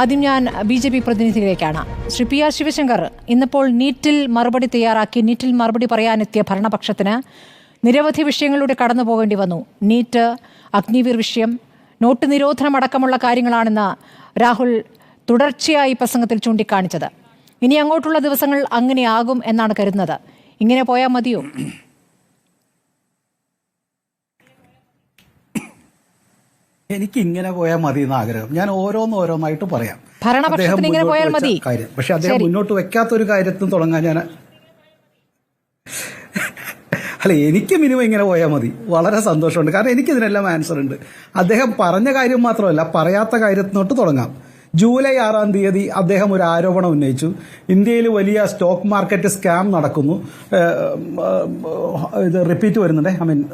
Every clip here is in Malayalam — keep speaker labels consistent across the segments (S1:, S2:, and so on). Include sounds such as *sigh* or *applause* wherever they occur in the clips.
S1: ആദ്യം ഞാൻ ബി ജെ പി പ്രതിനിധിയിലേക്കാണ് ശ്രീ പി ആർ ശിവശങ്കർ ഇന്നിപ്പോൾ നീറ്റിൽ മറുപടി തയ്യാറാക്കി നീറ്റിൽ മറുപടി പറയാനെത്തിയ ഭരണപക്ഷത്തിന് നിരവധി വിഷയങ്ങളിലൂടെ കടന്നു പോകേണ്ടി വന്നു. നീറ്റ് അഗ്നിവീർ വിഷയം നോട്ട് നിരോധനം അടക്കമുള്ള കാര്യങ്ങളാണെന്ന് രാഹുൽ തുടർച്ചയായി പ്രസംഗത്തിൽ ചൂണ്ടിക്കാണിച്ചത്. ഇനി അങ്ങോട്ടുള്ള ദിവസങ്ങൾ അങ്ങനെയാകും എന്നാണ് കരുതുന്നത്. ഇങ്ങനെ പോയാൽ മതിയോ?
S2: എനിക്ക് ഇങ്ങനെ പോയാൽ മതി എന്ന് ആഗ്രഹം. ഞാൻ ഓരോന്നോരോന്നായിട്ട് പറയാം. അദ്ദേഹം. കാര്യം. പക്ഷെ അദ്ദേഹം മുന്നോട്ട് വെക്കാത്ത ഒരു കാര്യത്തിൽ തുടങ്ങാൻ ഞാൻ അല്ല എനിക്ക് മിനിമം ഇങ്ങനെ പോയാൽ മതി. വളരെ സന്തോഷമുണ്ട്. കാരണം എനിക്കിതിനെല്ലാം ആൻസർ ഉണ്ട്. അദ്ദേഹം പറഞ്ഞ കാര്യം മാത്രമല്ല പറയാത്ത കാര്യത്തിനോട്ട് തുടങ്ങാം. ജൂലൈ ആറാം തീയതി അദ്ദേഹം ഒരു ആരോപണം ഉന്നയിച്ചു. ഇന്ത്യയിൽ വലിയ സ്റ്റോക്ക് മാർക്കറ്റ് സ്കാം നടക്കുന്നു. ഇത് റിപ്പീറ്റ് വരുന്നുണ്ടേ. ഐ മീൻ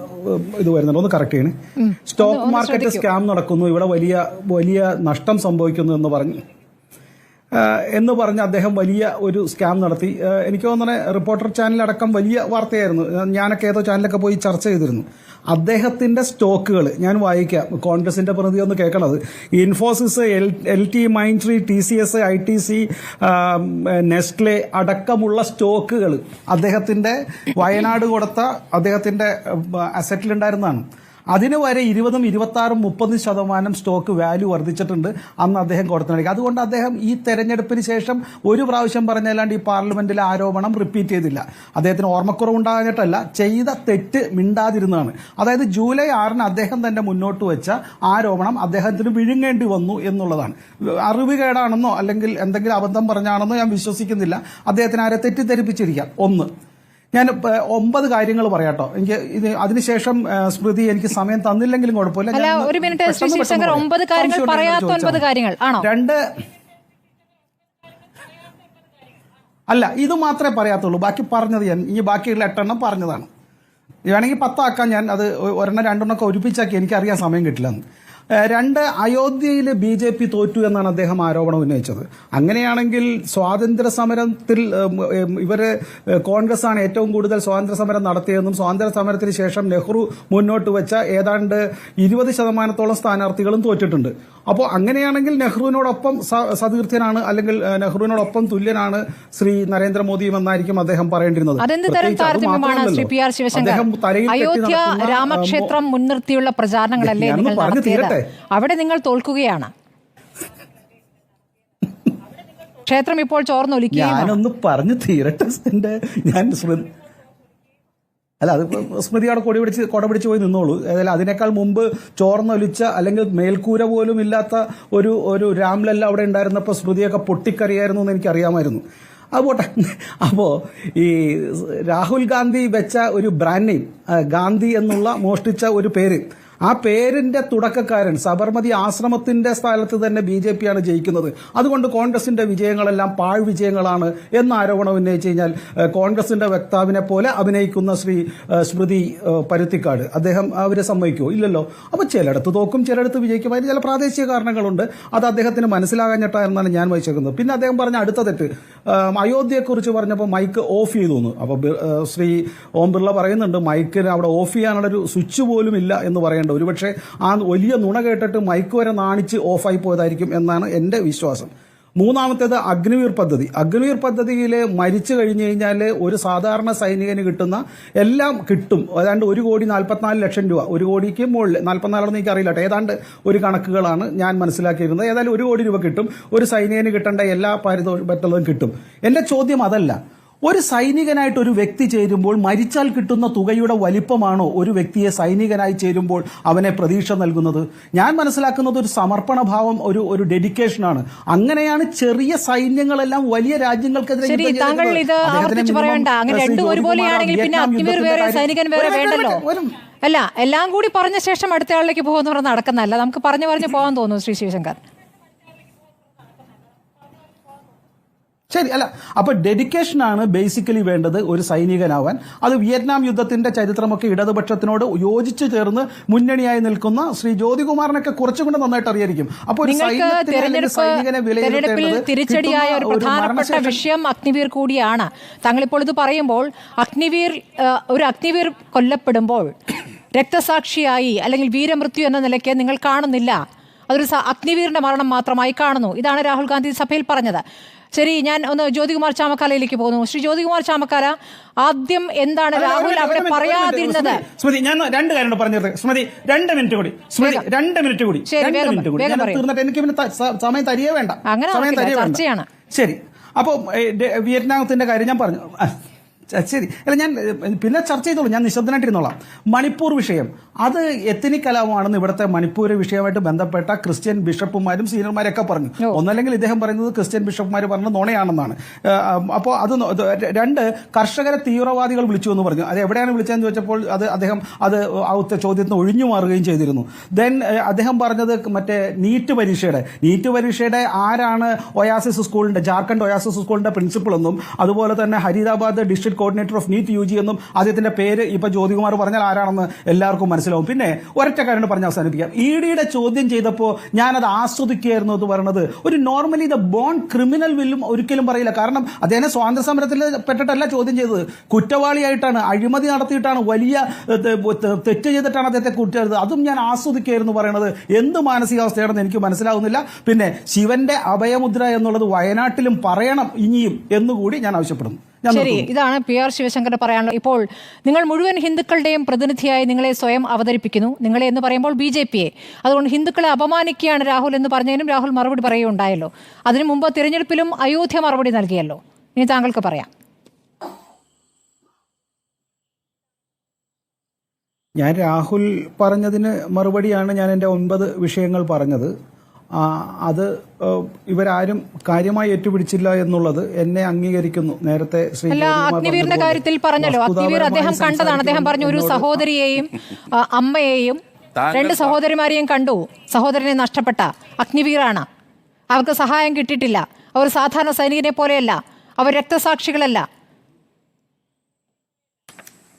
S2: ഇത് വരുന്നുണ്ട്. ഒന്ന് കറക്റ്റ് ചെയ്യണേ. സ്റ്റോക്ക് മാർക്കറ്റ് സ്കാം നടക്കുന്നു. ഇവിടെ വലിയ വലിയ നഷ്ടം സംഭവിക്കുന്നു എന്ന് പറഞ്ഞു എന്ന് പറഞ്ഞ് അദ്ദേഹം വലിയ ഒരു സ്കാം നടത്തി. എനിക്ക് തോന്നുന്നത് റിപ്പോർട്ടർ ചാനലടക്കം വലിയ വാർത്തയായിരുന്നു. ഞാനൊക്കെ ഏതോ ചാനലൊക്കെ പോയി ചർച്ച ചെയ്തിരുന്നു. അദ്ദേഹത്തിന്റെ സ്റ്റോക്കുകൾ ഞാൻ വായിക്കാം കോൺഗ്രസിന്റെ പ്രതി ഒന്ന് കേൾക്കണത്. Infosys L L T Mindtree T C S I T C Nestle അടക്കമുള്ള സ്റ്റോക്കുകൾ അദ്ദേഹത്തിന്റെ വയനാട് കൊടുത്ത അദ്ദേഹത്തിന്റെ അസറ്റിലുണ്ടായിരുന്നതാണ് അതിന് വരെ ഇരുപതും ഇരുപത്തി ആറും മുപ്പതും ശതമാനം സ്റ്റോക്ക് വാല്യൂ വർദ്ധിച്ചിട്ടുണ്ട് അന്ന് അദ്ദേഹം കൊടുത്തിട്ടുണ്ട് അതുകൊണ്ട് അദ്ദേഹം ഈ തെരഞ്ഞെടുപ്പിന് ശേഷം ഒരു പ്രാവശ്യം പറഞ്ഞല്ലാണ്ട് ഈ പാർലമെന്റിലെ ആരോപണം റിപ്പീറ്റ് ചെയ്തില്ല. അദ്ദേഹത്തിന് ഓർമ്മക്കുറവുണ്ടാകാഞ്ഞിട്ടല്ല ചെയ്ത തെറ്റ് മിണ്ടാതിരുന്നതാണ്. അതായത് ജൂലൈ ആറിന് അദ്ദേഹം തന്നെ മുന്നോട്ട് വെച്ച ആരോപണം അദ്ദേഹത്തിന് വിഴുങ്ങേണ്ടി വന്നു എന്നുള്ളതാണ്. അറിവുകേടാണെന്നോ അല്ലെങ്കിൽ എന്തെങ്കിലും അബദ്ധം പറഞ്ഞാണെന്നോ ഞാൻ വിശ്വസിക്കുന്നില്ല. അദ്ദേഹത്തിന് ആരെ തെറ്റിദ്ധരിപ്പിച്ചിരിക്കാം? ഒന്ന്. ഞാൻ ഒമ്പത് കാര്യങ്ങൾ പറയാട്ടോ. എനിക്ക് ഇത് അതിനുശേഷം സ്മൃതി എനിക്ക് സമയം തന്നില്ലെങ്കിലും കുഴപ്പമില്ല.
S1: ഒരു മിനിറ്റ്. ഒമ്പത് കാര്യങ്ങൾ
S2: സംശയം ഉണ്ടെങ്കിൽ
S1: പറയാത്ത ഒൻപത് കാര്യങ്ങൾ. ആണോ?
S2: രണ്ട് അല്ല ഇത് മാത്രമേ പറയാത്തുള്ളൂ. ബാക്കി പറഞ്ഞത് ഞാൻ ഈ ബാക്കിയുള്ള എട്ടെണ്ണം പറഞ്ഞതാണ്. വേണമെങ്കിൽ പത്താക്കാൻ ഞാൻ അത് ഒരെണ്ണം രണ്ടെണ്ണം ഒക്കെ ഒരുപ്പിച്ചാക്കി എനിക്കറിയാൻ സമയം കിട്ടില്ലെന്ന്. ഏഹ് രണ്ട് അയോധ്യയിൽ ബി ജെ പി തോറ്റു എന്നാണ് അദ്ദേഹം ആരോപണം ഉന്നയിച്ചത്. അങ്ങനെയാണെങ്കിൽ സ്വാതന്ത്ര്യ സമരത്തിൽ ഇവർ കോൺഗ്രസ് ആണ് ഏറ്റവും കൂടുതൽ സ്വാതന്ത്ര്യ സമരം നടത്തിയതെന്നും സ്വാതന്ത്ര്യ സമരത്തിന് ശേഷം നെഹ്റു മുന്നോട്ട് വെച്ച ഏതാണ്ട് ഇരുപത് ശതമാനത്തോളം സ്ഥാനാർത്ഥികളും തോറ്റിട്ടുണ്ട്. അപ്പോൾ അങ്ങനെയാണെങ്കിൽ നെഹ്റുവിനോടൊപ്പം സതീർത്ഥ്യനാണ് അല്ലെങ്കിൽ നെഹ്റുവിനോടൊപ്പം തുല്യനാണ് ശ്രീ നരേന്ദ്രമോദിയും എന്നായിരിക്കും അദ്ദേഹം പറയേണ്ടിരുന്നത്.
S1: അയോധ്യ രാമക്ഷേത്രം മുൻനിർത്തിയുള്ള പ്രചാരണങ്ങളല്ലേ നിങ്ങൾ
S2: പറഞ്ഞു
S1: നടത്തിയത്?
S2: തീരട്ടെ.
S1: അവിടെ നിങ്ങൾ തോൽക്കുകയാണ്. *laughs* ക്ഷേത്രം ഇപ്പോൾ ചോർന്നൊലിക്കുക
S2: ഞാനൊന്ന് പറഞ്ഞു തീരട്ടെ ഞാൻ അല്ല അത് സ്മൃതി കൊടി പിടിച്ച് കൊട പിടിച്ച് പോയി നിന്നോളൂ. അതായത് അതിനേക്കാൾ മുമ്പ് ചോർന്നൊലിച്ച അല്ലെങ്കിൽ മേൽക്കൂര പോലും ഇല്ലാത്ത ഒരു ഒരു രാംലല്ല അവിടെ ഉണ്ടായിരുന്നപ്പോൾ സ്മൃതിയൊക്കെ പൊട്ടിക്കറിയായിരുന്നു എന്ന് എനിക്കറിയാമായിരുന്നു. അത് പോട്ടെ അപ്പോൾ ഈ രാഹുൽ ഗാന്ധി വെച്ച ഒരു ബ്രാൻഡ് നെയിം ഗാന്ധി എന്നുള്ള മോഷ്ടിച്ച ഒരു പേര് ആ പേരിന്റെ തുടക്കക്കാരൻ സബർമതി ആശ്രമത്തിന്റെ സ്ഥലത്ത് തന്നെ ബി ജെ പിയാണ് ജയിക്കുന്നത്. അതുകൊണ്ട് കോൺഗ്രസിന്റെ വിജയങ്ങളെല്ലാം പാഴ് വിജയങ്ങളാണ് എന്ന ആരോപണം ഉന്നയിച്ചു കഴിഞ്ഞാൽ കോൺഗ്രസിന്റെ വക്താവിനെ പോലെ അഭിനയിക്കുന്ന ശ്രീ സ്മൃതി പരുത്തിക്കാട്. അദ്ദേഹം അവരെ സമ്മതിക്കുമോ ഇല്ലല്ലോ. അപ്പൊ ചിലയിടത്ത് തോക്കും ചിലയിടത്ത് വിജയിക്കും. അതിന് ചില പ്രാദേശിക കാരണങ്ങളുണ്ട്. അത് അദ്ദേഹത്തിന് മനസ്സിലാകാഞ്ഞിട്ടായിരുന്നാണ് ഞാൻ വായിച്ചേക്കുന്നത് പിന്നെ അദ്ദേഹം പറഞ്ഞ അടുത്ത തെറ്റ്. അയോധ്യയെക്കുറിച്ച് പറഞ്ഞപ്പോൾ മൈക്ക് ഓഫ് ചെയ്തു എന്ന്. അപ്പോൾ ശ്രീ ഓം ബിർള പറയുന്നുണ്ട് മൈക്കിന് അവിടെ ഓഫ് ചെയ്യാനുള്ള ഒരു സ്വിച്ച് പോലും ഇല്ല എന്ന് പറയേണ്ട. ഒരുപക്ഷെ ആ വലിയ നുണ കേട്ടിട്ട് മൈക്ക് വരെ നാണിച്ച് ഓഫായി പോയതായിരിക്കും എന്നാണ് എന്റെ വിശ്വാസം. മൂന്നാമത്തേത് അഗ്നിവീർ പദ്ധതി. അഗ്നിവീർ പദ്ധതിയിൽ മരിച്ചു കഴിഞ്ഞു കഴിഞ്ഞാൽ ഒരു സാധാരണ സൈനികന് കിട്ടുന്ന എല്ലാം കിട്ടും. ഏതാണ്ട് ഒരു കോടി നാൽപ്പത്തിനാല് ലക്ഷം രൂപ. ഒരു കോടിക്ക് മുകളിൽ നാൽപ്പത്തിനാലെന്ന് എനിക്ക് അറിയില്ല. ഏതാണ്ട് ഒരു കണക്കുകളാണ് ഞാൻ മനസ്സിലാക്കിയിരുന്നത്. ഏതായാലും ഒരു കോടി രൂപ കിട്ടും. ഒരു സൈനികന് കിട്ടേണ്ട എല്ലാ പാരിതോഷികവും കിട്ടും. എന്റെ ചോദ്യം അതല്ല. ഒരു സൈനികനായിട്ട് ഒരു വ്യക്തി ചേരുമ്പോൾ മരിച്ചാൽ കിട്ടുന്ന തുകയുടെ വലിപ്പമാണോ ഒരു വ്യക്തിയെ സൈനികനായി ചേരുമ്പോൾ അവനെ പ്രതീക്ഷ നൽകുന്നത്? ഞാൻ മനസ്സിലാക്കുന്നത് ഒരു സമർപ്പണ ഭാവം ഒരു ഒരു ഡെഡിക്കേഷനാണ് അങ്ങനെയാണ് ചെറിയ സൈന്യങ്ങളെല്ലാം വലിയ രാജ്യങ്ങൾക്കെതിരെ
S1: അല്ല എല്ലാം കൂടി പറഞ്ഞ ശേഷം അടുത്തയാളിലേക്ക് പോകുന്നവർ നടക്കുന്നല്ല നമുക്ക് പറഞ്ഞു പറഞ്ഞു *coughs* പോകാൻ തോന്നുന്നു ശ്രീ ശിവശങ്കർ.
S2: ശരി അല്ല. അപ്പൊ ഡെഡിക്കേഷൻ ആണ് ബേസിക്കലി വേണ്ടത് ഒരു സൈനികനാവാൻ. അത് വിയറ്റ്നാം യുദ്ധത്തിന്റെ ചരിത്രമൊക്കെ ഇടതുപക്ഷത്തിനോട് യോജിച്ചു ചേർന്ന് മുന്നണിയായി നിൽക്കുന്ന ശ്രീ ജ്യോതികുമാറിനൊക്കെ കുറച്ചും കൂടെ നന്നായിട്ട് അറിയായിരിക്കും. അപ്പോൾ ഒരു സൈനികനെ
S1: തിരിച്ചടിയായ ഒരു പ്രധാനപ്പെട്ട വിഷയം അഗ്നിവീർ കൂടിയാണ്. താങ്കളിപ്പോൾ ഇത് പറയുമ്പോൾ അഗ്നിവീർ ഒരു അഗ്നിവീർ കൊല്ലപ്പെടുമ്പോൾ രക്തസാക്ഷിയായി അല്ലെങ്കിൽ വീരമൃത്യു എന്ന നിലയ്ക്ക് നിങ്ങൾ കാണുന്നില്ല. അതൊരു അഗ്നിവീറിന്റെ മരണം മാത്രമായി കാണുന്നു. ഇതാണ് രാഹുൽ ഗാന്ധി സഭയിൽ പറഞ്ഞത്. ശരി ഞാൻ ഒന്ന് ജ്യോതികുമാർ ചാമക്കാലയിലേക്ക് പോകുന്നു. ശ്രീ ജ്യോതികുമാർ ചാമക്കാല ആദ്യം എന്താണ് രാഹുൽ അവിടെ പറയാതിരുന്നത്.
S2: സ്മൃതി ഞാൻ രണ്ട് കാര്യം കൂടെ പറഞ്ഞത് സ്മൃതി രണ്ട് മിനിറ്റ് കൂടി സ്മൃതി രണ്ട് മിനിറ്റ് കൂടി മിനിറ്റ് കൂടി. തീർന്നിട്ട് എനിക്ക് പിന്നെ സമയം തരികേ വേണ്ട.
S1: അങ്ങനെ
S2: സമയം തരികേ വേണ്ട.
S1: ചർച്ചയാണ്.
S2: ശരി. അപ്പോൾ വിയറ്റ്നാമത്തിന്റെ കാര്യം ഞാൻ പറഞ്ഞു. ശരി. അല്ല ഞാൻ പിന്നെ ചർച്ച ചെയ്തോളൂ. ഞാൻ നിശബ്ദനായിട്ടിരുന്നോളാം. മണിപ്പൂർ വിഷയം. അത് എത്തിനിക് കലാപമാണെന്ന് ഇവിടുത്തെ മണിപ്പൂർ വിഷയമായിട്ട് ബന്ധപ്പെട്ട ക്രിസ്ത്യൻ ബിഷപ്പുമാരും സീനിയർമാരൊക്കെ പറഞ്ഞു. ഒന്നല്ലെങ്കിൽ ഇദ്ദേഹം പറയുന്നത് ക്രിസ്ത്യൻ ബിഷപ്പുമാർ പറഞ്ഞത് നുണയാണെന്നാണ്. അപ്പോൾ അത് രണ്ട് കർഷകരെ തീവ്രവാദികൾ വിളിച്ചു എന്ന് പറഞ്ഞു. അത് എവിടെയാണ് വിളിച്ചതെന്ന് ചോദിച്ചപ്പോൾ അത് അദ്ദേഹം അത് ആ ചോദ്യത്തിന് ഒഴിഞ്ഞു മാറുകയും ചെയ്തിരുന്നു. ദെൻ അദ്ദേഹം പറഞ്ഞത് മറ്റേ നീറ്റ് പരീക്ഷയുടെ. നീറ്റ് പരീക്ഷയുടെ ആരാണ് ഒയാസിസ് സ്കൂളിന്റെ ജാർഖണ്ഡ് ഒയാസിസ് സ്കൂളിന്റെ പ്രിൻസിപ്പൾ എന്നും അതുപോലെ തന്നെ ഹരിദാബാദ് district coordinator of NEET U G എന്നും അദ്ദേഹത്തിന്റെ പേര് ഇപ്പൊ ജ്യോതികുമാർ പറഞ്ഞാൽ ആരാണെന്ന് എല്ലാവർക്കും മനസ്സിലാവും. പിന്നെ ഒരൊറ്റ കാര്യം പറഞ്ഞ് അവസാനിപ്പിക്കാം. ഇ ഡിയുടെ ചോദ്യം ചെയ്തപ്പോൾ ഞാനത് ആസ്വദിക്കുകയായിരുന്നു എന്ന് പറയുന്നത് ഒരു നോർമലി ദ ബോൺ ക്രിമിനൽ വില്ലും ഒരിക്കലും പറയില്ല. കാരണം അദ്ദേഹം സ്വാതന്ത്ര്യ സമരത്തിൽ പെട്ടിട്ടല്ല ചോദ്യം ചെയ്തത്. കുറ്റവാളിയായിട്ടാണ് അഴിമതി നടത്തിയിട്ടാണ് വലിയ തെറ്റ് ചെയ്തിട്ടാണ് അദ്ദേഹത്തെ കുറ്റത് അതും ഞാൻ ആസ്വദിക്കുകയായിരുന്നു പറയുന്നത് എന്ത് മാനസികാവസ്ഥയാണെന്ന് എനിക്ക് മനസ്സിലാവുന്നില്ല. പിന്നെ ശിവന്റെ അഭയമുദ്ര എന്നുള്ളത് വയനാട്ടിലും പറയണം ഇനിയും എന്നുകൂടി ഞാൻ ആവശ്യപ്പെടുന്നു.
S1: ശരി. ഇതാണ് പി ആർ ശിവശങ്കർ പറയാനുള്ളത് ഇപ്പോൾ നിങ്ങൾ മുഴുവൻ ഹിന്ദുക്കളുടെയും പ്രതിനിധിയായി നിങ്ങളെ സ്വയം അവതരിപ്പിക്കുന്നു. നിങ്ങളെ എന്ന് പറയുമ്പോൾ ബി ജെ പിയെ. അതുകൊണ്ട് ഹിന്ദുക്കളെ അപമാനിക്കുകയാണ് രാഹുൽ എന്ന് പറഞ്ഞതിനും രാഹുൽ മറുപടി പറയുകയുണ്ടായല്ലോ. അതിനു മുമ്പ് തിരഞ്ഞെടുപ്പിലും അയോധ്യ മറുപടി നൽകിയല്ലോ. ഇനി താങ്കൾക്ക് പറയാം.
S2: ഞാൻ രാഹുൽ പറഞ്ഞതിന് മറുപടിയാണ് ഞാൻ എന്റെ ഒൻപത് വിഷയങ്ങൾ പറഞ്ഞത്. അത് ഇവരാരും കാര്യമായി ഏറ്റുപിടിച്ചില്ല എന്നുള്ളത് എന്നെ അംഗീകരിക്കുന്നു. നേരത്തെ ശ്രീ
S1: അഗ്നിവീറിന്റെ കാര്യത്തിൽ പറഞ്ഞല്ലോ. അഗ്നിവീർ അദ്ദേഹം കണ്ടതാണ്. അദ്ദേഹം പറഞ്ഞു ഒരു സഹോദരിയെയും അമ്മയെയും രണ്ട് സഹോദരിമാരെയും കണ്ടു. സഹോദരനെ നഷ്ടപ്പെട്ട അഗ്നിവീറാണ്. അവർക്ക് സഹായം കിട്ടിയിട്ടില്ല. അവർ സാധാരണ സൈനികനെ പോലെയല്ല. അവർ രക്തസാക്ഷികളല്ല.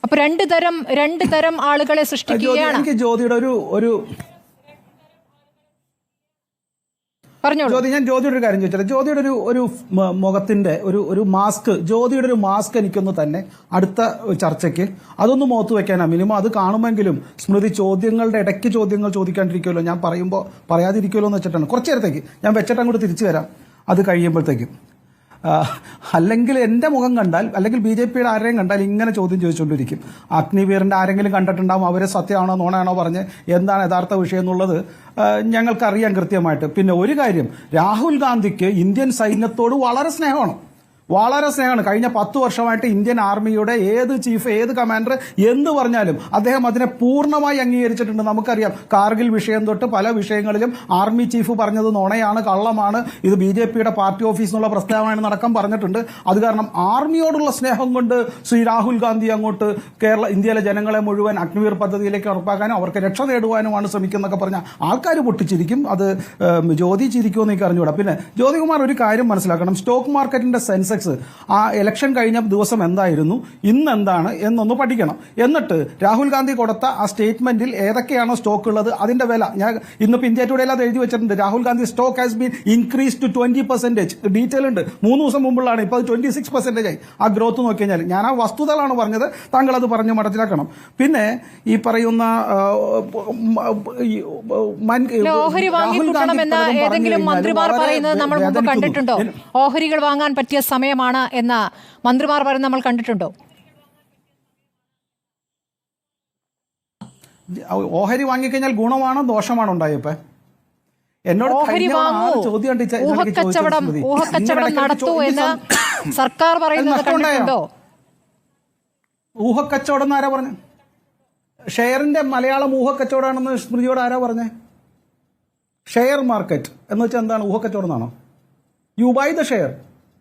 S1: അപ്പൊ രണ്ട് തരം രണ്ട് തരം ആളുകളെ സൃഷ്ടിക്കുകയാണ്.
S2: എനിക്ക് ജ്യോതിയുടെ ഒരു ഒരു
S1: പറഞ്ഞോളൂ
S2: ജ്യോതി ഞാൻ ജ്യോതിയുടെ ഒരു കാര്യം ചോദിച്ചത് ജ്യോതിയുടെ ഒരു ഒരു മുഖത്തിന്റെ ഒരു ഒരു മാസ്ക് ജ്യോതിയുടെ ഒരു മാസ്ക് എനിക്കൊന്ന് തന്നെ അടുത്ത ചർച്ചയ്ക്ക് അതൊന്ന് മുഖത്ത് വെക്കാനാ. മിനിമം അത് കാണുമെങ്കിലും സ്മൃതി ചോദ്യങ്ങളുടെ ഇടയ്ക്ക് ചോദ്യങ്ങൾ ചോദിക്കാണ്ടിരിക്കുമല്ലോ ഞാൻ പറയുമ്പോൾ പറയാതിരിക്കുമല്ലോ എന്ന് വെച്ചിട്ടാണ്. കുറച്ചു നേരത്തേക്ക്. ഞാൻ വെച്ചിട്ട് അങ്ങോട്ട് തിരിച്ചു വരാം. അത് കഴിയുമ്പോഴത്തേക്കും. അല്ലെങ്കിൽ എന്റെ മുഖം കണ്ടാൽ അല്ലെങ്കിൽ ബി ജെ പിയുടെ ആരെയും കണ്ടാൽ ഇങ്ങനെ ചോദ്യം ചോദിച്ചുകൊണ്ടിരിക്കും. അഗ്നിവീറിന്റെ ആരെങ്കിലും കണ്ടിട്ടുണ്ടാവും അവരെ സത്യമാണോ നോണയാണോ പറഞ്ഞ് എന്താണ് യഥാർത്ഥ വിഷയം എന്നുള്ളത് ഞങ്ങൾക്കറിയാം കൃത്യമായിട്ട്. പിന്നെ ഒരു കാര്യം രാഹുൽ ഗാന്ധിക്ക് ഇന്ത്യൻ സൈന്യത്തോട് വളരെ സ്നേഹമാണ്. വളരെ സ്നേഹമാണ്. കഴിഞ്ഞ പത്ത് വർഷമായിട്ട് ഇന്ത്യൻ ആർമിയുടെ ഏത് ചീഫ് ഏത് കമാൻഡർ എന്ന് പറഞ്ഞാലും അദ്ദേഹം അതിനെ പൂർണമായി അംഗീകരിച്ചിട്ടുണ്ട്. നമുക്കറിയാം കാർഗിൽ വിഷയം തൊട്ട് പല വിഷയങ്ങളിലും ആർമി ചീഫ് പറഞ്ഞത് നുണയാണ് കള്ളമാണ്. ഇത് ബി ജെ പിയുടെ പാർട്ടി ഓഫീസ് എന്നുള്ള പ്രസ്താവന നടക്കം പറഞ്ഞിട്ടുണ്ട്. അത് കാരണം ആർമിയോടുള്ള സ്നേഹം കൊണ്ട് ശ്രീ രാഹുൽ ഗാന്ധി അങ്ങോട്ട് കേരള ഇന്ത്യയിലെ ജനങ്ങളെ മുഴുവൻ അഗ്നിവീർ പദ്ധതിയിലേക്ക് ഉറപ്പാക്കാനും അവർക്ക് രക്ഷ നേടുവാനുമാണ് ശ്രമിക്കുന്നതൊക്കെ പറഞ്ഞ ആൾക്കാർ പൊട്ടിച്ചിരിക്കും. അത് ജ്യോതി ചിരിക്കുമെന്ന് എനിക്ക് അറിഞ്ഞുകൂടാ. പിന്നെ ജ്യോതികുമാർ ഒരു കാര്യം മനസ്സിലാക്കണം. സ്റ്റോക്ക് മാർക്കറ്റിന്റെ സെൻസെക്സ് ആ ഇലക്ഷൻ കഴിഞ്ഞ ദിവസം എന്തായിരുന്നു? ഇന്ന് എന്താണ് എന്നൊന്ന് പഠിക്കണം. എന്നിട്ട് രാഹുൽ ഗാന്ധി കൊടുത്ത ആ സ്റ്റേറ്റ്മെന്റിൽ ഏതൊക്കെയാണോ സ്റ്റോക്ക് ഉള്ളത്? അതിന്റെ വില. ഞാൻ ഇന്നിപ്പോ ഇന്ത്യ ടുഡേയിൽ അത് എഴുതി വെച്ചിട്ടുണ്ട്. Rahul Gandhi stock has been increase to twenty percentage detail ഉണ്ട്. മൂന്ന് ദിവസം മുമ്പുള്ളതാണ് ഇപ്പോൾ അത് ട്വന്റി സിക്സ് പെർസെന്റേജ് ആയി. ആ ഗ്രോത്ത് നോക്കി കഴിഞ്ഞാൽ ഞാൻ ആ വസ്തുതകളാണ് പറഞ്ഞത്. താങ്കൾ അത് പറഞ്ഞ് മടച്ചിലാക്കണം പിന്നെ ഈ പറയുന്ന
S1: ഓഹരി വാങ്ങിക്കൂട്ടണമെന്ന് ഏതെങ്കിലും മന്ത്രിമാർ പറയുന്നത് നമ്മൾ മുമ്പ് കണ്ടിട്ടുണ്ടോ? ഓഹരികൾ വാങ്ങാൻ പറ്റിയ സമയമാണ് എന്ന് മന്ത്രിമാർ പറയുന്നത് നമ്മൾ കണ്ടിട്ടുണ്ടോ?
S2: ഓഹരി വാങ്ങിക്കഴിഞ്ഞാൽ ഗുണമാണോ ദോഷമാണോ ഉണ്ടായപ്പോ എന്നോട് ചോദ്യം
S1: ഊഹക്കച്ചവടം
S2: സ്മൃതി.
S1: ഊഹക്കച്ചവടം നടത്തൂ എന്ന് സർക്കാർ പറയുന്നത്
S2: നഷ്ടം ഉണ്ടായോ?
S1: കണ്ടിട്ടുണ്ടോ?
S2: ഊഹക്കച്ചവടം എന്ന് ആരാ പറഞ്ഞു? ഷെയറിന്റെ മലയാളം ഊഹക്കച്ചവടമാണെന്ന് സ്മൃതിയോട് ആരാ പറഞ്ഞേ? ഷെയർ മാർക്കറ്റ് എന്ന് വെച്ചാൽ എന്താണ്? ഊഹക്കച്ചവടം എന്നാണോ? You buy the share.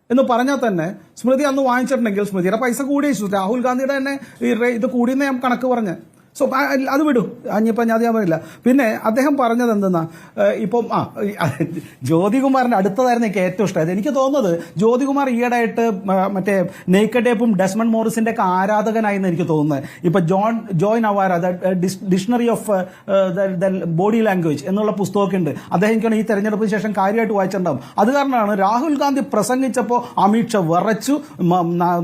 S2: എന്ന് പറഞ്ഞാൽ തന്നെ സ്മൃതി അന്ന് വാങ്ങിച്ചിട്ടുണ്ടെങ്കിൽ സ്മൃതിയുടെ പൈസ കൂടിയേച്ചു രാഹുൽ ഗാന്ധിയുടെ തന്നെ ഇത് കൂടിയെന്ന് ഞാൻ കണക്ക് പറഞ്ഞ്. സോ അത് വിടും. അഞ്ഞിപ്പം ഞാൻ ഞാൻ പറയില്ല. പിന്നെ അദ്ദേഹം പറഞ്ഞത് എന്തെന്നാ? ഇപ്പം ആ ജ്യോതികുമാറിന്റെ അടുത്തതായിരുന്നു എനിക്ക് ഏറ്റവും ഇഷ്ടമായത് എനിക്ക് തോന്നുന്നത് ജ്യോതികുമാർ ഈയിടെയായിട്ട് മറ്റേ നെയ്ക്കഡ് ഡെസ്മൺ ഡെസ്മണ്ട് മോറിസിന്റെ ഒക്കെ ആരാധകനായിരുന്നു എനിക്ക് തോന്നുന്നത്. ഇപ്പം ജോൺ ജോയിൻ Awara dictionary of the body language എന്നുള്ള പുസ്തകമൊക്കെ ഉണ്ട്. അദ്ദേഹം എനിക്കാണ് ഈ തെരഞ്ഞെടുപ്പിന് ശേഷം കാര്യമായിട്ട് വായിച്ചിട്ടുണ്ടാവും. അത് കാരണമാണ് രാഹുൽ ഗാന്ധി പ്രസംഗിച്ചപ്പോൾ അമിത് ഷാ വിറച്ചു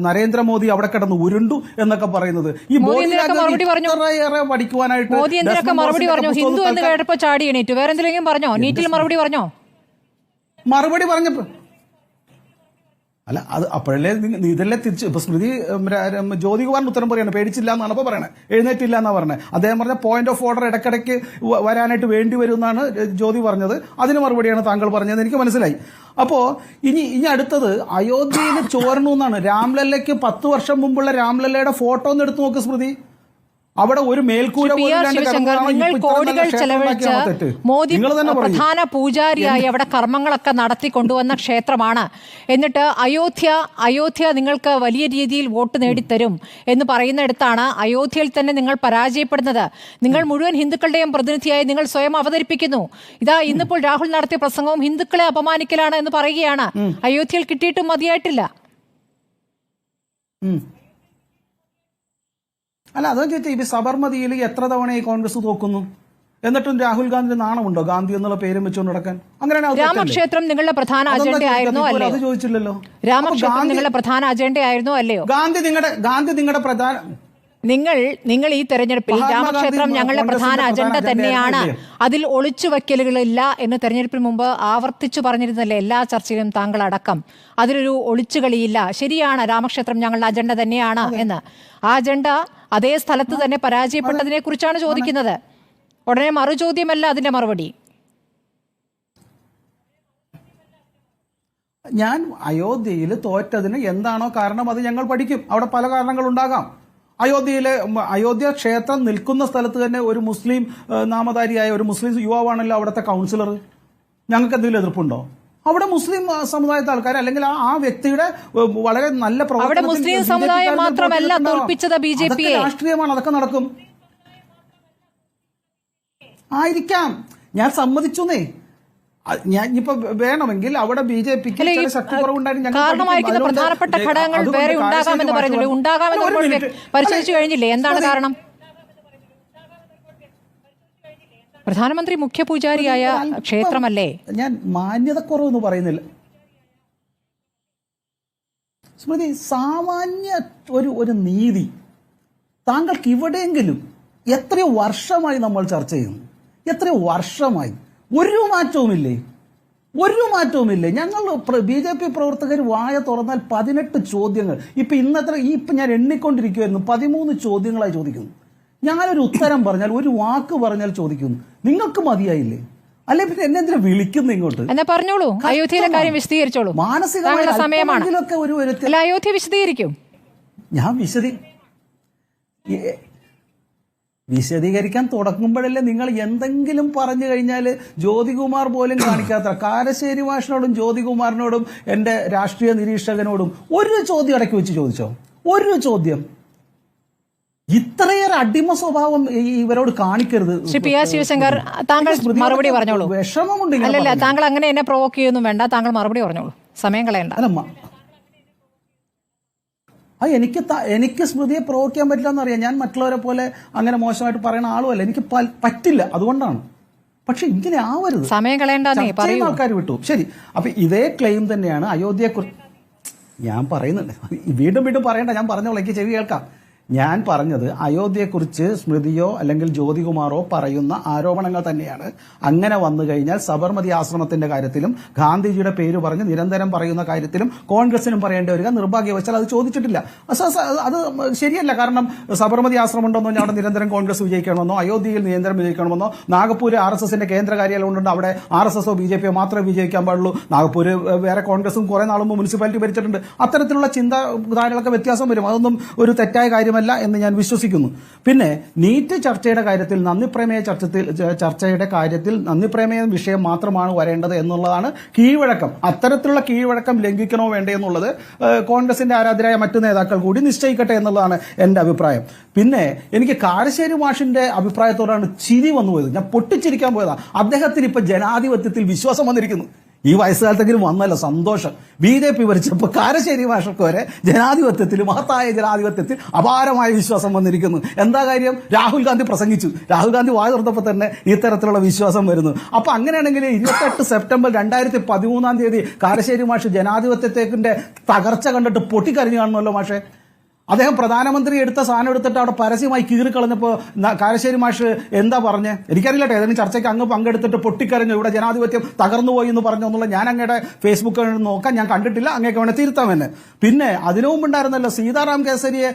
S2: നരേന്ദ്രമോദി അവിടെ കിടന്ന് ഉരുണ്ടു എന്നൊക്കെ പറയുന്നത്. ഈ ബോഡി. ലാംഗ്വേജ് ഒത്തിരിയേറെ പഠിക്കുവാനായിട്ട്
S1: മോദി എന്തിനൊക്കെ മറുപടി പറഞ്ഞു? ഹിന്ദു എന്ന് കേട്ടപ്പോ ചാടി എണീറ്റു. വേറെ എന്തെങ്കിലും പറഞ്ഞോ? നീറ്റിൽ മറുപടി പറഞ്ഞോ?
S2: മറുപടി പറഞ്ഞപ്പോ അല്ല അത് അപ്പോഴല്ലേ ഇതല്ലേ തിരിച്ച് ഇപ്പൊ സ്മൃതി ജ്യോതികുമാറിന് ഉത്തരം പറയാണ്. പേടിച്ചില്ല എന്നാണ് ഇപ്പൊ പറയണത് എഴുന്നേറ്റില്ല എന്നാ പറഞ്ഞത് അദ്ദേഹം പറഞ്ഞ പോയിന്റ് ഓഫ് ഓർഡർ ഇടക്കിടയ്ക്ക് വരാനായിട്ട് വേണ്ടി വരും എന്നാണ് ജ്യോതി പറഞ്ഞത്. അതിന് മറുപടിയാണ് താങ്കൾ പറഞ്ഞത്. എനിക്ക് മനസ്സിലായി. അപ്പോ ഇനി ഇനി അടുത്തത് അയോധ്യയിൽ ചോരണമെന്നാണ്. രാംലല്ലയ്ക്ക് പത്ത് വർഷം മുമ്പുള്ള രാംലല്ലയുടെ ഫോട്ടോ ഒന്ന് എടുത്തു നോക്ക് സ്മൃതി. അവിടെ ഒരു മേൽക്കൂര
S1: നിങ്ങൾ കോടികൾ ചെലവഴിച്ച് മോദി പ്രധാന പൂജാരിയായി അവിടെ കർമ്മങ്ങളൊക്കെ നടത്തി കൊണ്ടുവന്ന ക്ഷേത്രമാണ്. എന്നിട്ട് അയോധ്യ അയോധ്യ നിങ്ങൾക്ക് വലിയ രീതിയിൽ വോട്ട് നേടിത്തരും എന്ന് പറയുന്നിടത്താണ് അയോധ്യയിൽ തന്നെ നിങ്ങൾ പരാജയപ്പെടുന്നത്. നിങ്ങൾ മുഴുവൻ ഹിന്ദുക്കളുടെയും പ്രതിനിധിയായി നിങ്ങൾ സ്വയം അവതരിപ്പിക്കുന്നു. ഇതാ ഇന്നിപ്പോൾ രാഹുൽ നടത്തിയ പ്രസംഗവും ഹിന്ദുക്കളെ അപമാനിക്കലാണ് എന്ന് പറയുകയാണ്. അയോധ്യയിൽ കിട്ടിയിട്ടും മതിയായിട്ടില്ല.
S2: അല്ല അതാ ചോദിച്ചാൽ ഇപ്പൊ സബർമതിയിൽ എത്ര തവണ ഈ കോൺഗ്രസ് തോക്കുന്നു? എന്നിട്ടും രാഹുൽ ഗാന്ധി നാണമുണ്ടോ? ഗാന്ധി എന്നുള്ള പേരും വെച്ചുകൊണ്ട് നടക്കാൻ. അങ്ങനെയാണ്
S1: രാമക്ഷേത്രം നിങ്ങളുടെ പ്രധാന
S2: അത് ചോദിച്ചില്ലല്ലോ.
S1: രാമക്ഷേത്രം നിങ്ങളുടെ പ്രധാന അല്ലയോ?
S2: ഗാന്ധി നിങ്ങളുടെ ഗാന്ധി നിങ്ങളുടെ പ്രധാന
S1: നിങ്ങൾ നിങ്ങൾ ഈ തെരഞ്ഞെടുപ്പിൽ രാമക്ഷേത്രം ഞങ്ങളുടെ പ്രധാന അജണ്ട തന്നെയാണ്. അതിൽ ഒളിച്ചു വയ്ക്കലുകളില്ല എന്ന് തെരഞ്ഞെടുപ്പിന് മുമ്പ് ആവർത്തിച്ചു പറഞ്ഞിരുന്നല്ലേ എല്ലാ ചർച്ചയിലും താങ്കൾ അടക്കം അതിലൊരു ഒളിച്ചുകളിയില്ല. ശരിയാണ് രാമക്ഷേത്രം ഞങ്ങളുടെ അജണ്ട തന്നെയാണ് എന്ന്. ആ അജണ്ട അതേ സ്ഥലത്ത് തന്നെ പരാജയപ്പെട്ടതിനെ കുറിച്ചാണ് ചോദിക്കുന്നത്. ഉടനെ മറുചോദ്യമല്ല അതിന്റെ മറുപടി.
S2: ഞാൻ അയോധ്യയിൽ തോറ്റതിന് എന്താണോ കാരണം അത് ഞങ്ങൾ പഠിക്കും. അവിടെ പല കാരണങ്ങൾ കാരണങ്ങളുണ്ടാകാം അയോധ്യയിലെ അയോധ്യ ക്ഷേത്രം നിൽക്കുന്ന സ്ഥലത്ത് തന്നെ ഒരു മുസ്ലിം നാമധാരിയായ ഒരു മുസ്ലിം യുവാവാണല്ലോ അവിടുത്തെ കൗൺസിലർ. ഞങ്ങൾക്ക് എന്തെങ്കിലും എതിർപ്പുണ്ടോ? അവിടെ മുസ്ലിം സമുദായത്തെ ആൾക്കാർ അല്ലെങ്കിൽ ആ വ്യക്തിയുടെ വളരെ നല്ല അവിടെ
S1: മുസ്ലിം സമുദായം മാത്രമല്ല. തോൽപ്പിച്ചത് ബി ജെ
S2: പി രാഷ്ട്രീയമാണ് അതൊക്കെ നടക്കും. ആയിരിക്കാം. ഞാൻ സമ്മതിച്ചു നേ ഞാൻ ഇപ്പൊ വേണമെങ്കിൽ അവിടെ ബി ജെ പിക്ക്
S1: കാരണമായിരിക്കുന്ന പ്രധാനപ്പെട്ട ഘടകങ്ങൾ വേറെ ഉണ്ടാകാമെന്ന് പറയുന്നുണ്ട് ഉണ്ടാകാമെന്ന് പരിശോധിച്ചു കഴിഞ്ഞില്ലേ? എന്താണ് കാരണം? പ്രധാനമന്ത്രി മുഖ്യ പൂജാരിയായ ക്ഷേത്രമല്ലേ?
S2: ഞാൻ മാന്യതക്കുറവെന്ന് പറയുന്നില്ല. സ്മൃതി സാമാന്യ ഒരു ഒരു നീതി താങ്കൾക്ക് ഇവിടെയെങ്കിലും എത്രയോ വർഷമായി നമ്മൾ ചർച്ച ചെയ്യുന്നു. എത്രയോ വർഷമായി. ഒരു മാറ്റവുമില്ലേ? ഒരു മാറ്റവുമില്ലേ? ഞങ്ങൾ ബി ജെ പി പ്രവർത്തകർ വായ തുറന്നാൽ പതിനെട്ട് ചോദ്യങ്ങൾ. ഇപ്പം ഇന്നത്തെ ഈ ഇപ്പം ഞാൻ എണ്ണിക്കൊണ്ടിരിക്കുമായിരുന്നു പതിമൂന്ന് ചോദ്യങ്ങളായി ചോദിക്കുന്നു. ഞാനൊരു ഉത്തരം പറഞ്ഞാൽ ഒരു വാക്ക് പറഞ്ഞാൽ ചോദിക്കുന്നു. നിങ്ങൾക്ക് മതിയായില്ലേ? അല്ലെ പിന്നെ എന്നെ എന്തിനാ വിളിക്കുന്നു ഇങ്ങോട്ട്?
S1: എന്നാ പറഞ്ഞോളൂ. അയോധ്യയിലെ കാര്യം വിശദീകരിച്ചോളൂ.
S2: മാനസികമായ
S1: സമയമാണ്.
S2: ഒരു
S1: അയോധ്യ വിശദീകരിക്കും.
S2: ഞാൻ വിശദീ വിശദീകരിക്കാൻ തുടങ്ങുമ്പോഴല്ലേ നിങ്ങൾ എന്തെങ്കിലും പറഞ്ഞു കഴിഞ്ഞാൽ ജ്യോതികുമാർ പോലും കാണിക്കാത്ത കാരശ്ശേരി മാഷിനോടും ജ്യോതികുമാറിനോടും എന്റെ രാഷ്ട്രീയ നിരീക്ഷകനോടും ഒരു ചോദ്യം ഇടയ്ക്ക് വെച്ച് ചോദിച്ചോ? ഒരു ചോദ്യം. ഇത്രയേറെ അടിമ സ്വഭാവം ഇവരോട് കാണിക്കരുത്.
S1: ശ്രീ പി ആർ ശിവശങ്കർ താങ്കൾ മറുപടി പറഞ്ഞോളൂ.
S2: വിഷമമുണ്ട്
S1: അല്ലല്ല താങ്കൾ അങ്ങനെ എന്നെ പ്രൊവോക്ക് ചെയ്യൊന്നും വേണ്ട താങ്കൾ മറുപടി പറഞ്ഞോളൂ. സമയം കളയണ്ട.
S2: ആ എനിക്ക് എനിക്ക് സ്മൃതിയെ പ്രൊവോക്ക് ചെയ്യാൻ പറ്റില്ല എന്നറിയാം. ഞാൻ മറ്റുള്ളവരെ പോലെ അങ്ങനെ മോശമായിട്ട് പറയുന്ന ആളുമല്ല. എനിക്ക് പറ്റില്ല അതുകൊണ്ടാണ്. പക്ഷെ ഇങ്ങനെ ആവരുത്.
S1: സമയം കളയണ്ടെന്നേ
S2: ആൾക്കാർ വിട്ടു. ശരി അപ്പൊ ഇതേ ക്ലെയിം തന്നെയാണ് അയോധ്യയെക്കുറിച്ച് ഞാൻ പറയുന്നുണ്ട്. വീണ്ടും വീണ്ടും പറയണ്ട ഞാൻ പറഞ്ഞോളൂ. എനിക്ക് ചെവി കേൾക്കാം. ഞാൻ പറഞ്ഞത് അയോധ്യയെക്കുറിച്ച് സ്മൃതിയോ അല്ലെങ്കിൽ ജ്യോതികുമാറോ പറയുന്ന ആരോപണങ്ങൾ തന്നെയാണ്. അങ്ങനെ വന്നു കഴിഞ്ഞാൽ സബർമതി ആശ്രമത്തിന്റെ കാര്യത്തിലും ഗാന്ധിജിയുടെ പേര് പറഞ്ഞ് നിരന്തരം പറയുന്ന കാര്യത്തിലും കോൺഗ്രസിനും പറയേണ്ടി വരിക. നിർഭാഗ്യവശാൽ അത് ചോദിച്ചിട്ടില്ല. അത് ശരിയല്ല. കാരണം സബർമതി ആശ്രമം ഞാൻ അവിടെ നിരന്തരം കോൺഗ്രസ് വിജയിക്കണമെന്നോ അയോധ്യയിൽ നിരന്തരം വിജയിക്കണമെന്നോ നാഗപ്പൂർ ആർ എസ് എസിന്റെ കേന്ദ്ര കാര്യാലയം ഉണ്ടോ അവിടെ ആർ എസ് എസോ ബി ജെ പിയോ മാത്രമേ വിജയിക്കാൻ പാടുള്ളൂ. നാഗപ്പൂർ വേറെ കോൺഗ്രസും കുറെ നാളും മുനിസിപ്പാലിറ്റി ഭരിച്ചിട്ടുണ്ട്. അത്തരത്തിലുള്ള ചിന്താധാരകളൊക്കെ വ്യത്യാസം വരും. അതൊന്നും ഒരു തെറ്റായ കാര്യമല്ല എന്ന് ഞാൻ വിശ്വസിക്കുന്നു. പിന്നെ നീറ്റ് ചർച്ചയുടെ കാര്യത്തിൽ നന്ദി പ്രമേയ ചർച്ചത്തിൽ ചർച്ചയുടെ കാര്യത്തിൽ നന്ദി പ്രമേയ വിഷയം മാത്രമാണ് വരേണ്ടത് എന്നുള്ളതാണ് കീഴ്വഴക്കം. അത്തരത്തിലുള്ള കീഴ്വഴക്കം ലംഘിക്കണോ വേണ്ടേ എന്നുള്ളത് കോൺഗ്രസിന്റെ ആരാധരായ മറ്റു നേതാക്കൾ കൂടി നിശ്ചയിക്കട്ടെ എന്നുള്ളതാണ് എന്റെ അഭിപ്രായം. പിന്നെ എനിക്ക് കാരശ്ശേരി മാഷിന്റെ അഭിപ്രായത്തോടാണ് ചിരി വന്നു പോയത് ഞാൻ പൊട്ടിച്ചിരിക്കാൻ പോയതാണ് അദ്ദേഹത്തിന് ഇപ്പൊ ജനാധിപത്യത്തിൽ വിശ്വാസം വന്നിരിക്കുന്നു. ഈ വയസ്സുകാലത്തെങ്കിലും വന്നല്ലോ സന്തോഷം. ബി ജെ പി ഭരിച്ചപ്പോൾ കാരശ്ശേരി ഭാഷക്ക് വരെ ജനാധിപത്യത്തിൽ മഹത്തായ ജനാധിപത്യത്തിൽ അപാരമായ വിശ്വാസം വന്നിരിക്കുന്നു. എന്താ കാര്യം? രാഹുൽ ഗാന്ധി പ്രസംഗിച്ചു. രാഹുൽ ഗാന്ധി വായ തുറന്നപ്പോൾ തന്നെ ഇത്തരത്തിലുള്ള വിശ്വാസം വരുന്നു. അപ്പൊ അങ്ങനെയാണെങ്കിൽ ഇരുപത്തെട്ട് സെപ്റ്റംബർ രണ്ടായിരത്തി പതിമൂന്നാം തീയതി കാരശ്ശേരി മാഷ് ജനാധിപത്യത്തിന്റെ തകർച്ച കണ്ടിട്ട് പൊട്ടിക്കരഞ്ഞു കാണുമല്ലോ മാഷെ. അദ്ദേഹം പ്രധാനമന്ത്രി എടുത്ത സാധനം എടുത്തിട്ട് അവിടെ പരസ്യമായി കീറിക്കളഞ്ഞപ്പോൾ കാരശ്ശേരി മാഷ് എന്താ പറഞ്ഞ്? എനിക്കറിയില്ല കേട്ടോ ഏതെങ്കിലും ചർച്ചയ്ക്ക് അങ്ങ് പങ്കെടുത്തിട്ട് പൊട്ടിക്കരഞ്ഞു ഇവിടെ ജനാധിപത്യം തകർന്നു പോയി എന്ന് പറഞ്ഞു എന്നുള്ള ഞാൻ അങ്ങയുടെ ഫേസ്ബുക്ക് നോക്കാൻ ഞാൻ കണ്ടിട്ടില്ല അങ്ങേക്ക് വേണേ തിരുത്താം എന്നെ. പിന്നെ അതിനു മുമ്പുണ്ടായിരുന്നല്ലോ സീതാറാം കേസരിയെ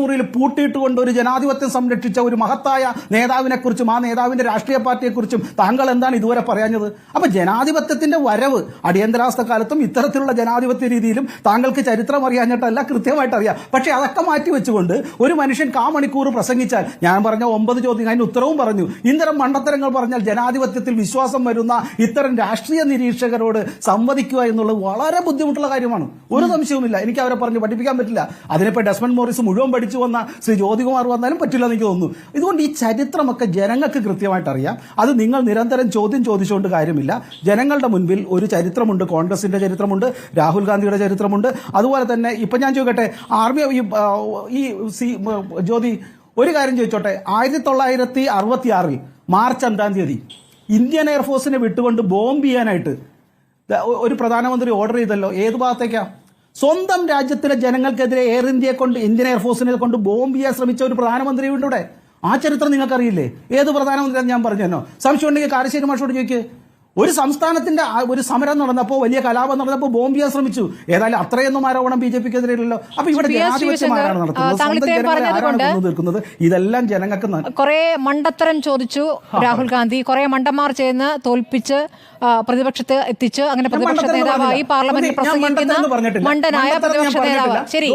S2: മുറിയിൽ പൂട്ടിയിട്ടുകൊണ്ട് ഒരു ജനാധിപത്യം സംരക്ഷിച്ച ഒരു മഹത്തായ നേതാവിനെ കുറിച്ചും ആ നേതാവിന്റെ രാഷ്ട്രീയ പാർട്ടിയെക്കുറിച്ചും താങ്കൾ എന്താണ് ഇതുവരെ പറയാഞ്ഞത്? അപ്പൊ ജനാധിപത്യത്തിന്റെ വരവ് അടിയന്തരാവസ്ഥ കാലത്തും ഇത്തരത്തിലുള്ള ജനാധിപത്യ രീതിയിലും താങ്കൾക്ക് ചരിത്രം അറിയാഞ്ഞിട്ടല്ല കൃത്യമായിട്ട് അറിയാം പക്ഷെ അതൊക്കെ മാറ്റി വെച്ചുകൊണ്ട് ഒരു മനുഷ്യൻ കാ മണിക്കൂർ പ്രസംഗിച്ചാൽ ഞാൻ പറഞ്ഞ ഒമ്പത് ചോദ്യം അതിന് ഉത്തരവും പറഞ്ഞു. ഇത്തരം മണ്ടത്തരങ്ങൾ പറഞ്ഞാൽ ജനാധിപത്യത്തിൽ വിശ്വാസം വരുന്ന ഇത്തരം രാഷ്ട്രീയ നിരീക്ഷകരോട് സംവദിക്കുക എന്നുള്ളത് വളരെ ബുദ്ധിമുട്ടുള്ള കാര്യമാണ്. ഒരു സംശയവുമില്ല. എനിക്ക് അവരെ പറഞ്ഞ് പഠിപ്പിക്കാൻ പറ്റില്ല. അതിനിപ്പോൾ ഡെസ്മൻ മോറിസ് മുഴുവൻ പഠിച്ചു വന്ന ശ്രീ ജ്യോതികുമാർ വന്നാലും പറ്റില്ല എന്ന് എനിക്ക് തോന്നുന്നു. ഇതുകൊണ്ട് ഈ ചരിത്രമൊക്കെ ജനങ്ങൾക്ക് കൃത്യമായിട്ട് അറിയാം അത് നിങ്ങൾ നിരന്തരം ചോദ്യം ചോദിച്ചുകൊണ്ട് കാര്യമില്ല. ജനങ്ങളുടെ മുൻപിൽ ഒരു ചരിത്രമുണ്ട്. കോൺഗ്രസിന്റെ ചരിത്രമുണ്ട്. രാഹുൽ ഗാന്ധിയുടെ ചരിത്രമുണ്ട്. അതുപോലെ തന്നെ ഇപ്പൊ ഞാൻ ചോദിക്കട്ടെ ആർമി ഈ, ഈ സി ജ്യോതി ഒരു കാര്യം ചോദിച്ചോട്ടെ. ആയിരത്തി തൊള്ളായിരത്തി അറുപത്തി ആറിൽ മാർച്ച് അഞ്ചാം തീയതി ഇന്ത്യൻ എയർഫോഴ്സിനെ വിട്ടുകൊണ്ട് ബോംബ് ചെയ്യാനായിട്ട് ഒരു പ്രധാനമന്ത്രി ഓർഡർ ചെയ്തല്ലോ. ഏത് ഭാഗത്തേക്കാ? സ്വന്തം രാജ്യത്തിലെ ജനങ്ങൾക്കെതിരെ എയർ ഇന്ത്യയെ കൊണ്ട് ഇന്ത്യൻ എയർഫോഴ്സിനെ കൊണ്ട് ബോംബ് ചെയ്യാൻ ശ്രമിച്ച ഒരു പ്രധാനമന്ത്രി ഇവിടെ ആ ചരിത്രം നിങ്ങൾക്കറിയില്ലേ? ഏത് പ്രധാനമന്ത്രി ഞാൻ പറഞ്ഞു തന്നോ സംശയം ഉണ്ടെങ്കിൽ കാരശ്ശേരി മാഷോട് ചോദിക്ക്. ഒരു സംസ്ഥാനത്തിന്റെ ഒരു സമരം നടന്നപ്പോൾ വലിയ കലാപം നടന്നപ്പോൾ ബോംബ് ചെയ്യാൻ ശ്രമിച്ചു. ഏതായാലും അത്രയൊന്നും ആരോപണം ബി ജെ പിക്ക് എതിരെയല്ലോ അപ്പൊ ഇവിടെ ജനാധിപത്യമാരാണ് നടത്തുന്നത്? തീർക്കുന്നത്? ഇതെല്ലാം ജനങ്ങൾക്ക്
S1: കുറെ മണ്ടത്തരം ചോദിച്ചു രാഹുൽ ഗാന്ധി. കുറെ മണ്ടന്മാർ ചേർന്ന് തോൽപ്പിച്ച് പ്രതിപക്ഷത്ത് എത്തിച്ച് അങ്ങനെ പ്രതിപക്ഷ നേതാവായി പാർലമെന്റിൽ പ്രസംഗിക്കുന്ന. മണ്ടനായ പ്രതിപക്ഷ നേതാവ്. ശരി.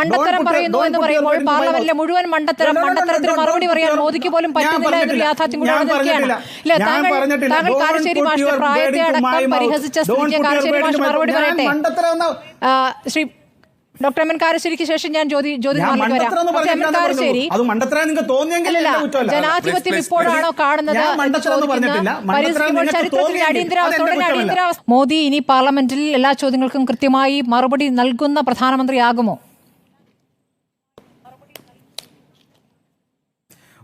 S1: മണ്ടത്തരം പറയുന്നു എന്ന് പറയുമ്പോൾ പാർലമെന്റിലെ മുഴുവൻ മണ്ടത്തരം മണ്ടത്തരത്തിന് മറുപടി പറയാൻ മോദിക്ക് പോലും പറ്റുന്നില്ല എന്നൊരു. യാഥാർത്ഥ്യം കൂടി നിൽക്കുകയാണ്. ഇല്ല താങ്കൾ. താങ്കൾ കാരശ്ശേരി മാഷിന്റെ പ്രായത്തെ അടക്കം പരിഹസിച്ച സ്ഥിതിക്ക്
S2: ഭാഷ
S1: കാരശ്ശേരി മാഷ് മറുപടി പറയട്ടെ? ശ്രീ ഡോക്ടർ എം എൻ കാരശ്ശേരിക്ക് ശേഷം ഞാൻ Jyothi Jyothi doctor M N Karassery. ജനാധിപത്യം ഇപ്പോഴാണോ കാണുന്നത്? ചരിത്രത്തിൽ അടിയന്തരാവസ്ഥ. അടിയന്തരാവസ്ഥ മോദി ഇനി പാർലമെന്റിൽ എല്ലാ ചോദ്യങ്ങൾക്കും കൃത്യമായി മറുപടി നൽകുന്ന പ്രധാനമന്ത്രിയാകുമോ?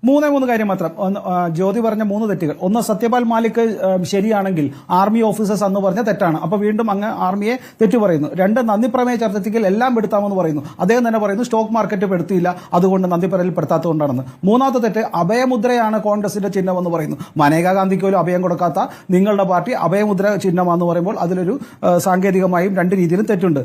S2: മൂന്നേ മൂന്ന് കാര്യം മാത്രം. ജ്യോതി പറഞ്ഞ മൂന്ന് തെറ്റുകൾ. ഒന്ന് സത്യപാൽ മാലിക് ശരിയാണെങ്കിൽ ആർമി ഓഫീസേഴ്സ് അന്ന് പറഞ്ഞ തെറ്റാണ്. അപ്പൊ വീണ്ടും അങ്ങ് ആർമിയെ തെറ്റു പറയുന്നു. രണ്ട് നന്ദിപ്രമേയ ചർച്ചയ്ക്ക് എല്ലാം പെടുത്താമെന്ന് പറയുന്നു. അദ്ദേഹം തന്നെ പറയുന്നു സ്റ്റോക്ക് മാർക്കറ്റ് പെടുത്തിയില്ല. അതുകൊണ്ട് നന്ദി പറയൽ പെടുത്താത്തതുകൊണ്ടാണെന്ന് മൂന്നാമത്തെ തെറ്റ് അഭയമുദ്രയാണ് കോൺഗ്രസിന്റെ ചിഹ്നമെന്ന് പറയുന്നു. മനേകാ ഗാന്ധിക്ക് പോലും അഭയം കൊടുക്കാത്ത നിങ്ങളുടെ പാർട്ടി അഭയമുദ്ര ചിഹ്നമാണെന്ന് പറയുമ്പോൾ അതിലൊരു സാങ്കേതികമായും രണ്ട് രീതിയിലും തെറ്റുണ്ട്.